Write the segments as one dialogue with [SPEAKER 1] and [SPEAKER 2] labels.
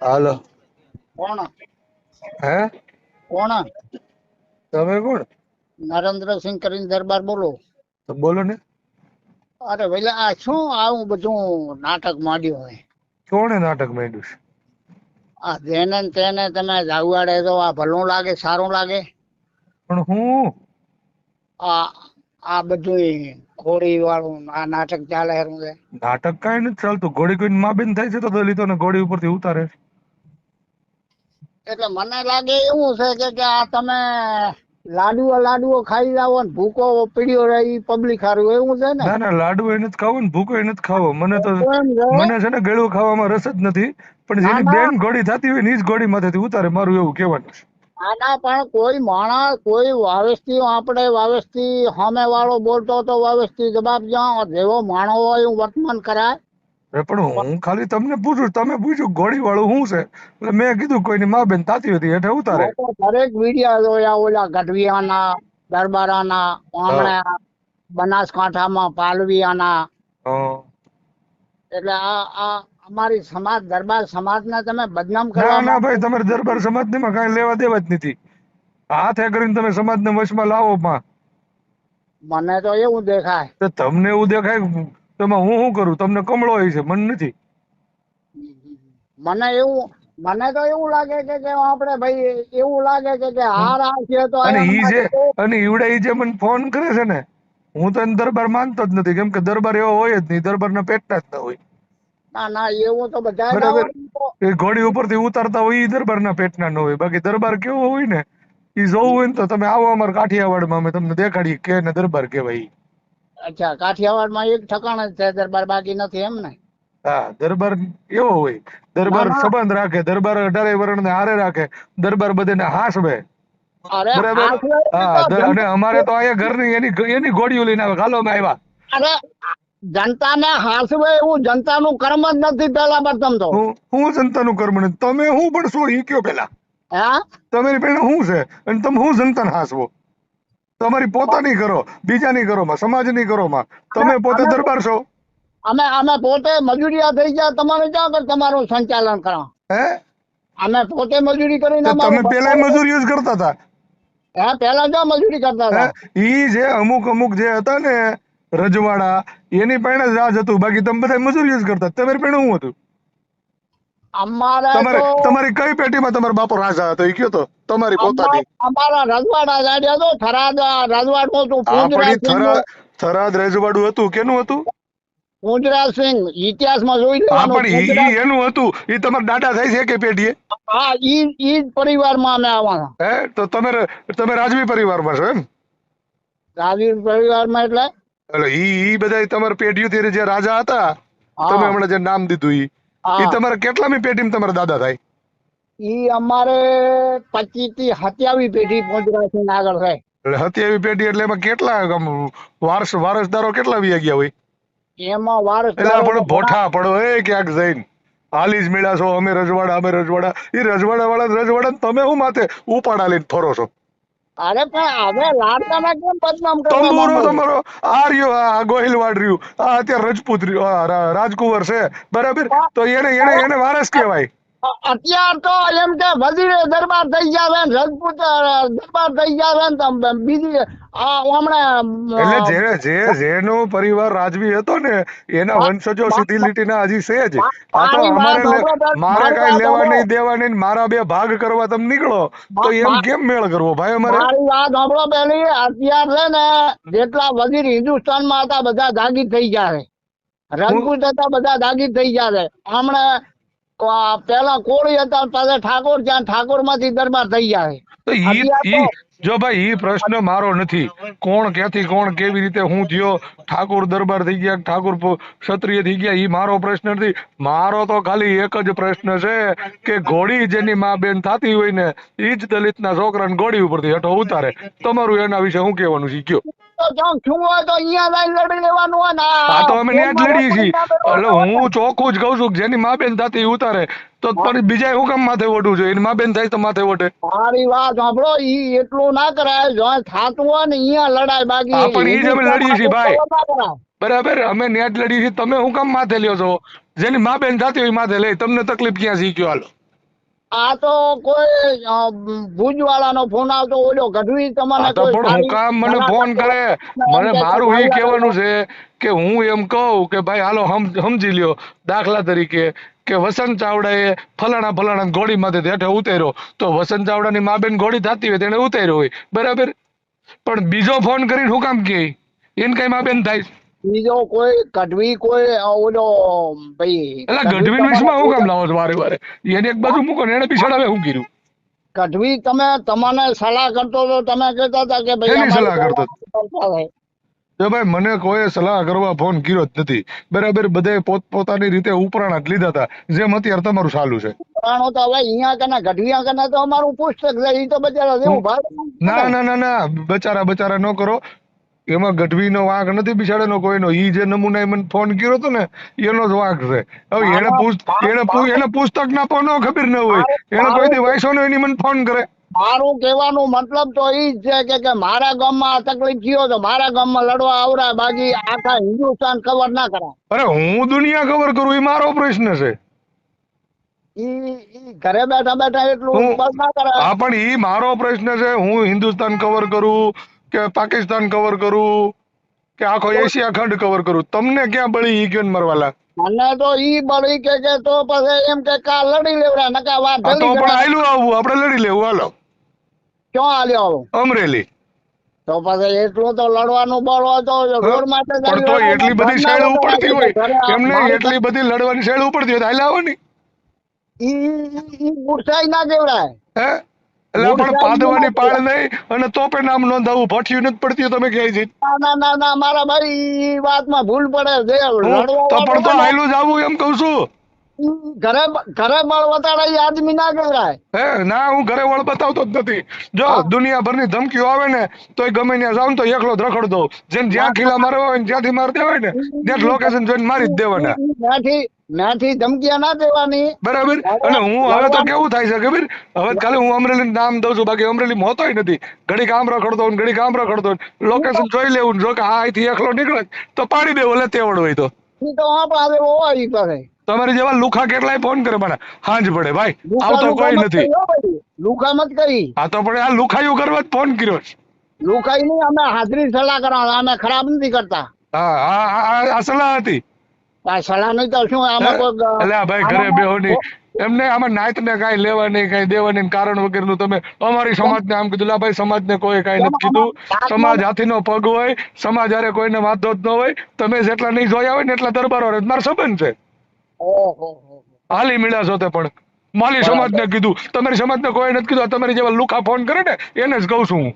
[SPEAKER 1] હાલો.
[SPEAKER 2] કોણ?
[SPEAKER 1] હે?
[SPEAKER 2] કોણ?
[SPEAKER 1] તમે કોણ?
[SPEAKER 2] નરેન્દ્રસિંહ કરીને દરબાર બોલો.
[SPEAKER 1] તો બોલો ને.
[SPEAKER 2] અરે ભાઈ આ શું આવું બધું નાટક માંડ્યું હોય?
[SPEAKER 1] કોણે નાટક માંડ્યું છે?
[SPEAKER 2] આ જેને ને તેને તમે જાવાડે તો આ ભલું લાગે સારું લાગે.
[SPEAKER 1] પણ હું?
[SPEAKER 2] આ આ બધું ઘોડી વાળું આ નાટક ચાલે હેરું છે
[SPEAKER 1] નાટક કાંઈ નથી ચાલતું. ઘોડી કોઈ માં બેન થાય છે તો દલિતોને ઘોડી ઉપરથી ઉતારે
[SPEAKER 2] એટલે મને લાગે એવું છે કે કે આ તમે લાડુઓ લાડુઓ ખાઈ જાવ ને ભૂકો પીડ્યો રહે ઈ પબ્લિક હારું. એવું છે ને?
[SPEAKER 1] ના ના લાડુ એ નથી ખાવો ને ભૂકો એ નથી ખાવો. મને તો મને છે ને ગળું ખાવામાં રસ જ નથી. પણ જેની
[SPEAKER 2] ના, ના.
[SPEAKER 1] બેન ઘોડી થતી હોય ને ઈ જ ઘોડી માથેથી ઉતારે. મારું એવું કહેવાનું છે.
[SPEAKER 2] આના પણ કોઈ માણસ કોઈ વાવેસ્તી આપણે વાવેસ્તી સામે વાળો બોલતો તો વાવેસ્તી જવાબ જ્યાં જેવો માણો હોય હું વર્તમાન કરાય.
[SPEAKER 1] પણ હું ખાલી તમને પૂછું તમે પૂછ્યું ઘોડી વાળું શું છે? એટલે મેં કીધું કોઈની માં બેન તાતી હતી એટલે ઉતારે.
[SPEAKER 2] દરેક વિડિયા જોયા ઓલા ગઢવિયાના દરબારાના આમણા બનાસકાંઠામાં પાલવિયાના. એટલે આ આ અમારી સમાજ દરબાર સમાજને તમે બદનામ
[SPEAKER 1] ના
[SPEAKER 2] કરવા
[SPEAKER 1] ના ભાઈ તમારે દરબાર સમાજમાં કાંઈ લેવા દેવા જ નથી. હાથે કરીને તમે સમાજને વશમાં લાવો માં.
[SPEAKER 2] મને તો એવું દેખાય.
[SPEAKER 1] તો તમને એવું દેખાય તેમાં હું શું કરું? તમને કમળો હોય છે મને નથી.
[SPEAKER 2] મને એવું મને તો એવું લાગે કે કે આપણે ભાઈ એવું લાગે કે કે હાર આવશે તો
[SPEAKER 1] અને ઈ જે અને ઈવડે ઈ જે મને ફોન કરે છે ને હું તો એને દરબાર માનતો જ નથી કેમ કે દરબાર એવો હોય જ નહીં દરબારના પેટના જ ના હોય.
[SPEAKER 2] ના ના એવું તો બધા
[SPEAKER 1] બરાબર. એ ઘોડી ઉપરથી ઉતારતા હોય દરબારના પેટના ન હોય. બાકી દરબાર કેવો હોય ને એ જોવું હોય ને તો તમે આવો અમારા કાઠિયાવાડમાં અમે તમને દેખાડીએ કે ને દરબાર કહેવાય.
[SPEAKER 2] અચ્છા કાઠિયાવાડમાં એક ઠકાણ જ છે દરબાર બાકી નથી એમ ને?
[SPEAKER 1] હા દરબાર એવો હોય. દરબાર
[SPEAKER 2] ના, ના.
[SPEAKER 1] સંબંધ રાખે દરબાર અઢારે વર્ણને હારે રાખે દરબાર બધાને હાસવે બરાબર? હા અને અમારે તો અહીંયા ઘરની એની એની ઘોડીઓ લઈને આવે હાલો અમે આવ્યા.
[SPEAKER 2] અરે જનતાને હાસવે એવું જનતાનું કર્મ જ નથી પેલા પ્રથમ તો.
[SPEAKER 1] હું જનતાનું કર્મ નથી. તમે હું પણ શું ઈ કયો પેલા
[SPEAKER 2] હા?
[SPEAKER 1] તમારી પેલા શું છે? અને તમે હું જનતાને હાસવો? તમારી પોતાની કરો બીજાની કરો માં સમાજની કરો માં તમે પોતે દરબાર છો?
[SPEAKER 2] અમે અમે પોતે મજૂરિયા થઈ ગયા. તમારે ક્યાં કર તમારું સંચાલન કરો
[SPEAKER 1] હે?
[SPEAKER 2] અમે પોતે મજૂરી કરીને
[SPEAKER 1] તમે પેલા મજૂરી જ કરતા હતા.
[SPEAKER 2] હા? પેલા ક્યાં મજૂરી કરતા હતા?
[SPEAKER 1] ઈ જે અમુક અમુક જે હતા ને રજવાડા એની પાસે જ રાજ હતું. બાકી તમે બધા મજૂરી જ કરતા. તમારી પાસે શું હતું? તમારે કઈ પેટીમાં તમારો બાપો રાજા હતો? એ કયો તો? તમારી પોતાની.
[SPEAKER 2] અમારા રજવાડા રાજા તો થરાદ રજવાડ
[SPEAKER 1] આપણી થરાદ થરાદ રજવાડું હતું. કેનું હતું?
[SPEAKER 2] પૂંજરાજ સિંહ ઇતિહાસમાં જોઈ લેવાનું.
[SPEAKER 1] પણ ઈ
[SPEAKER 2] પૂંજરાજ-
[SPEAKER 1] ઈ એનું હતું. ઈ તમારા દાદા થાય છે કે પેઢીએ
[SPEAKER 2] હા ઈ ઈ પરિવારમાં અમે આવવાના.
[SPEAKER 1] હે? તો તમે તમે રાજવી પરિવારમાં છો એમ?
[SPEAKER 2] રાજવી પરિવારમાં એટલે
[SPEAKER 1] એટલે ઈ ઈ બધા તમારા પેઢીઓથી જે રાજા હતા તમે હમણાં જે નામ દીધું ઈ ઈ તમારે કેટલામી પેઢીમાં તમારા દાદા થાય?
[SPEAKER 2] ઈ અમારે પચીસથી હત્યાવી પેઢી પહોંચવા છે આગળ થાય.
[SPEAKER 1] એટલે હત્યાવી પેઢી એટલે એમાં કેટલા વારસ વારસદારો કેટલા વી ગયા હોય?
[SPEAKER 2] એમાં વારસ
[SPEAKER 1] એટલે આ પણ ભોઠા પડો એ ક્યાંક જઈને. હાલી જ મેળા છો અમે રજવાડા અમે રજવાડા. એ રજવાડા વાળા રજવાડા ને તમે હું માથે ઉપાડા લઈને ફરો છો?
[SPEAKER 2] અરે પણ હવે લાડકાના કેમ બદનામ કરવા
[SPEAKER 1] તંબુરો તમારો આ રહ્યો આ ગોહિલવાડ રહ્યું. આ અત્યારે રજપૂત રાજકુંવર છે. બરાબર? તો એને એને એને વારસ કહેવાય.
[SPEAKER 2] અત્યાર તો એમ કે વજીરે દરબાર થઈ જાવે ને રજપૂત દરબાર થઈ જાવે ને બીજી આ હમણાં
[SPEAKER 1] એટલે જે જે જેનો પરિવાર રાજવી હતો ને એના વંશજો સીધી લીટીના હજી છે જ. આ તો અમારે મારે
[SPEAKER 2] મારી
[SPEAKER 1] લેવા નહીં દેવા નહીં મારા બે ભાગ કરવા તમે નીકળો તો એમ કેમ મેળ કરવો ભાઈ અમારે?
[SPEAKER 2] મારી વાત સાંભળો પેલી અત્યાર છે ને જેટલા વજીર હિન્દુસ્તાનમાં હતા બધા જાગી થઈ ગયા રજપૂત હતા બધા જાગી થઈ ગયા હમણાં પેલા કોળી હતા પાછા ઠાકોર ત્યાં ઠાકોરમાંથી દરબાર થઈ
[SPEAKER 1] તો ઈ ઈ જો ભાઈ ઈ પ્રશ્ન મારો નથી. કોણ ક્યાંથી કોણ કેવી રીતે હું થયો? ઠાકોર દરબાર થઈ ગયા ઠાકોર ક્ષત્રિય થઈ ગયા ઈ મારો પ્રશ્ન નથી. મારો તો ખાલી એક જ પ્રશ્ન છે કે ઘોડી જેની માં બેન થતી હોય ને ઈ જ દલિત ના છોકરાને ઘોડી ઉપરથી હેઠો ઉતારે. તમારું એના વિશે હું કહેવાનું છે ઈ કયો
[SPEAKER 2] તો ક્યાંક શું હોય તો અહીંયા જઈને લડી લેવાનું હોય ને.
[SPEAKER 1] આ તો અમે ત્યાં જ લડીએ છીએ. એટલે
[SPEAKER 2] એટલે
[SPEAKER 1] હું ચોખ્ખું જ કહું છું કે જેની માં બેન થાતી ઉતારે તો પણ બીજા હું કામ માથે ઓઢવું જોઈએ એની માં બેન થાય તો માથે ઓઢે
[SPEAKER 2] મારી વાત સાંભળો ઈ એટલું ના કરાય. જો થાતું હોય ને અહીંયા લડાય બાકી.
[SPEAKER 1] પણ ઈ જ અમે લડીએ છીએ ભાઈ. બરાબર અમે નેટ લડીએ છીએ. તમે હું કામ માથે લ્યો છો? જેની મા બેન થતી હોય માથે લે. તમને તકલીફ ક્યાં શીખ્યો હાલો.
[SPEAKER 2] આ તો કોઈ અ, ભુજવાળાનો ફોન આવતો ઓલો ગઢવી તમને
[SPEAKER 1] તો પણ હું કામ મને ફોન કરે. મને મારું એ કહેવાનું છે કે હું એમ કહું કે ભાઈ હાલો સમજી લ્યો દાખલા તરીકે કે વસંત ચાવડાએ ફલાણા ફલાણા ઘોડી માંથી હેઠે ઉતાર્યો. તો વસંત ચાવડાની મા બેન ઘોડી થતી હોય તેને ઉતાર્યો હોય. બરાબર? પણ બીજો ફોન કરીને હું કામ કે એને કઈ મા બેન થાય?
[SPEAKER 2] બીજો કોઈ ગઢવી કોઈ ઓલો ભાઈ
[SPEAKER 1] એટલે ગઢવીન વિશમાં હું કામ લાવો વારે વારે? એને એક બાજુ મૂકો ને એને બિસાડાવે હું કર્યું
[SPEAKER 2] ગઢવી તમે તમને સલાહ કરતો તો તમે કહેતા હતા કે ભાઈ
[SPEAKER 1] સલાહ કરતો? જો ભાઈ મને કોઈ સલાહ કરવા ફોન કર્યો જ નથી. બરાબર બધે પોત પોતાની રીતે ઉપરાણા જ લીધા હતા જેમ અત્યારે તમારું ચાલુ છે.
[SPEAKER 2] ઉપરાણો તો હવે અહીંયા કને ગઢવિયા કને તો અમારું પુસ્તક છે એ તો બચારા
[SPEAKER 1] ના ના ના ના બચારા બચારા ન કરો. એમાં ગઢવીનો વાંક નથી બિચારાનો કોઈનો. ઈ જે નમૂના મને ફોન કર્યો હતો ને એનો જ વાંક છે. હવે એને એને એને પુસ્તક ના પણ ખબર ન હોય. એને કોઈ દી વાંચ્યો ને એની મને ફોન કરે.
[SPEAKER 2] મારું કહેવાનું મતલબ તો ઈ જ છે કે મારા ગામમાં આ તકલીફ થયો તો મારા ગામમાં લડવા આવરા બાકી આખા હિન્દુસ્તાન કવર ના કરા
[SPEAKER 1] અરે હું દુનિયા કવર કરું એ મારો પ્રશ્ન છે.
[SPEAKER 2] ઘરે બેઠા બેઠા એટલું
[SPEAKER 1] હું-
[SPEAKER 2] ના કરે
[SPEAKER 1] હા પણ ઈ મારો પ્રશ્ન છે હું હિન્દુસ્તાન કવર કરું કે પાકિસ્તાન કવર કરું કે આખો એશિયા ખંડ કવર કરું? તમને ક્યાં બળી ઈ કયો મરવાલા
[SPEAKER 2] મને તો ઈ બળી કે કે તો પછી એમ કે કા લડી લેવડા નકા વાત
[SPEAKER 1] તો પણ આયલું આવું આપણે લડી લેવું હાલો.
[SPEAKER 2] ક્યાં આલ્યો આવો?
[SPEAKER 1] અમરેલી.
[SPEAKER 2] તો પછી એટલું તો લડવાનું બળ હતો રોડ માટે
[SPEAKER 1] પણ તો એટલી બધી શૈળ ઉપડતી હોય. એમને એટલી બધી લડવાની શૈળ ઉપડતી હોય તો હાલે આવવાની
[SPEAKER 2] ને. ઈ- ઈ ગુસ્સાઈ ના કેવડાય
[SPEAKER 1] હે? એટલે પણ પાદવાની પાળ નહીં અને તોપે નામ નોંધાવું. ભઠ્યું નથી પડતી તમે ક્યાંય જઈ?
[SPEAKER 2] ના ના ના મારા ભાઈ ઈ વાતમાં ભૂલ પડે છે.
[SPEAKER 1] તો પણ તો
[SPEAKER 2] વાળો
[SPEAKER 1] જ આવું એમ કઉ છું.
[SPEAKER 2] ઘરે ઘરે બળ વતાડે ઈ આદમી ના કહેવાય
[SPEAKER 1] હે ના હું ઘરે વળ બતાવતો જ નથી. જો દુનિયાભરની ધમકીઓ આવે ને તો ગમે ત્યાં જાઉં તો એકલો જ રખડતો. હોઉં. જેમ જ્યાં ખીલા મારવા હોય ને જ્યાંથી મારી દેવાય ને ત્યાં લોકેશન જોઈને મારી જ દેવાના.
[SPEAKER 2] ત્યાંથી નાથી ધમકીયા ના દેવાની.
[SPEAKER 1] બરાબર? અને હું હવે તો કેવું થાય છે ખબર? હવે ખાલી હું અમરેલી નામ દઉં છું બાકી અમરેલી હોતોય નથી. ઘડી કામ રખડતો ને ઘડી કામ રખડતો લોકેશન જોઈ લેવું જો કે આ અહીંથી એકલો નીકળે તો પાડી દેવો લે તેવડ હોય તો.
[SPEAKER 2] હા તો પાસે હોય પાસે
[SPEAKER 1] તમારી જેવા લુખા કેટલાય ફોન કરે મને હાંજ પડે ભાઈ આવતો કોઈ નથી.
[SPEAKER 2] હો. લુખા મત કરી.
[SPEAKER 1] આ તો પણ આ લુખાયું કરવા જ ફોન કર્યો છે.
[SPEAKER 2] લુખાઈ નહીં અમે હાજરી સલાહ કરવાના અમે ખરાબ નથી કરતા.
[SPEAKER 1] હા આ- સલાહ હતી.
[SPEAKER 2] આ સલાહ નહીં તો શું આમાં કોઈ
[SPEAKER 1] ભાઈ ઘરે બેહોની. એમને આમાં નાત ને કઈ લેવા નહીં કઈ દેવા નહીં કારણ વગરનું તમે અમારી સમાજ ને આમ કીધું લા ભાઈ સમાજ ને કોઈ કઈ નથી કીધું. સમાજ હાથીનો પગ હોય સમાજ હારે કોઈને વાંધો જ ન હોય. તમે જેટલા નહીં જોયા હોય ને એટલા દરબારો મારો સંબંધ છે. હાલી મળ્યા છો તે પણ. માલી સમાજ ને કીધું. તમારી સમાજ ને કોઈ નથી કીધું. તમારી જેવા લુખા ફોન કરે ને એને જ કહું છું હું.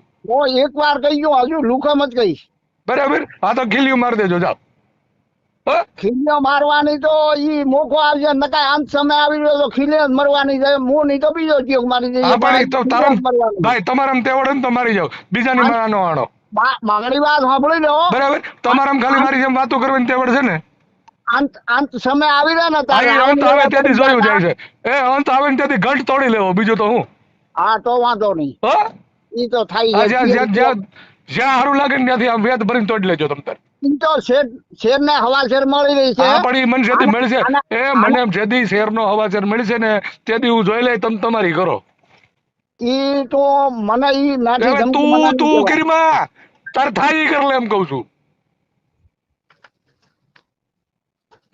[SPEAKER 2] એક વાર કહી ગયો હજુ લુખા મત કહીશ.
[SPEAKER 1] બરાબર? આ તો ખીલ્યું મારી દેજો જાવ
[SPEAKER 2] ખીલ્યો મારવાની તો ઈ મોકો આવશે નકા અંત સમય આવી રહ્યો તો ખીલે મરવાની છે હું નહીં તો બીજો જીવ મારી દઈએ.
[SPEAKER 1] પણ તો તારા ભાઈ તમારામ તેવડ ને તો મારી જાવ બીજાની મારાનો આણો.
[SPEAKER 2] માંગણી વાત સાંભળી લો
[SPEAKER 1] બરાબર? તમારામ ખાલી મારી જેમ વાતો કરવાની તેવડ છે ને?
[SPEAKER 2] અંત અંત સમય આવી રહ્યા ને તારે
[SPEAKER 1] અંત આવે ત્યાંથી જોયું જાય છે. એ અંત આવે ને ત્યાંથી ઘટ તોડી લેવો બીજું તો હું?
[SPEAKER 2] તો વાંધો નહીં.
[SPEAKER 1] હો?
[SPEAKER 2] ઈ તો થાય છે.
[SPEAKER 1] જ્યાં જ્યાં જ્યાં સારું લાગે ને ત્યાંથી આમ વેદ ભરીને તોડી લેજો તમે તાર.
[SPEAKER 2] તો શેર શેર ને હવાશેર મળી રહી છે.
[SPEAKER 1] હા પણ મને જેથી મળશે. એ મને જેથી શેરનો હવાચર મળશે ને તેથી હું જોઈ લઈ તમે તમારી કરો
[SPEAKER 2] ઈ તો મને ઈ નાથી
[SPEAKER 1] હવે તું તું કરીમાં તાર થાય કર લે એમ કઉ છું.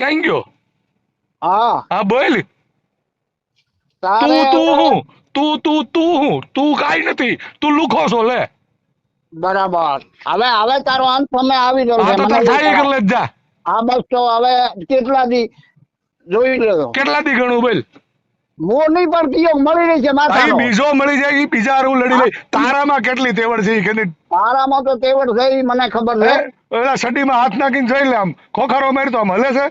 [SPEAKER 1] ક્યાં ગયો
[SPEAKER 2] હા
[SPEAKER 1] હા બોલ તું તું હું તું તું તું હું તું કાઈ નથી તું લુખો છો લે
[SPEAKER 2] બરાબર. હવે હવે તારો અંત સમય આવી
[SPEAKER 1] હા
[SPEAKER 2] છે મને
[SPEAKER 1] તાર થાય કર લે જા.
[SPEAKER 2] હા બસ તો હવે કેટલા દી જોઈ લેજો.
[SPEAKER 1] કેટલા દી ગણું બોલ?
[SPEAKER 2] મો નહીં પણ પિયક મળી રહી છે
[SPEAKER 1] આ બીજો મળી જાય ઈ બીજા હારું લડી લઈ તારામાં કેટલી તેવડ છે કે નહીં?
[SPEAKER 2] તો તેવડ છે એ મને ખબર છે.
[SPEAKER 1] પેલા સડીમાં હાથ નાખીને જોઈ લે આમ. ખોખારો મારતો આમ હલે છે?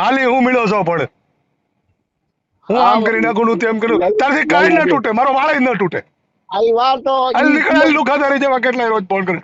[SPEAKER 1] હાલી હું મળ્યો છો પણ. હું આમ કરી નાખું ને તેમ કરું. તારથી કાઈ ન તૂટે મારો વાળ ન તૂટે.
[SPEAKER 2] આ વાત તો
[SPEAKER 1] નીકળેલ લુખાધારી જેવા કેટલાય રોજ ફોન કરે.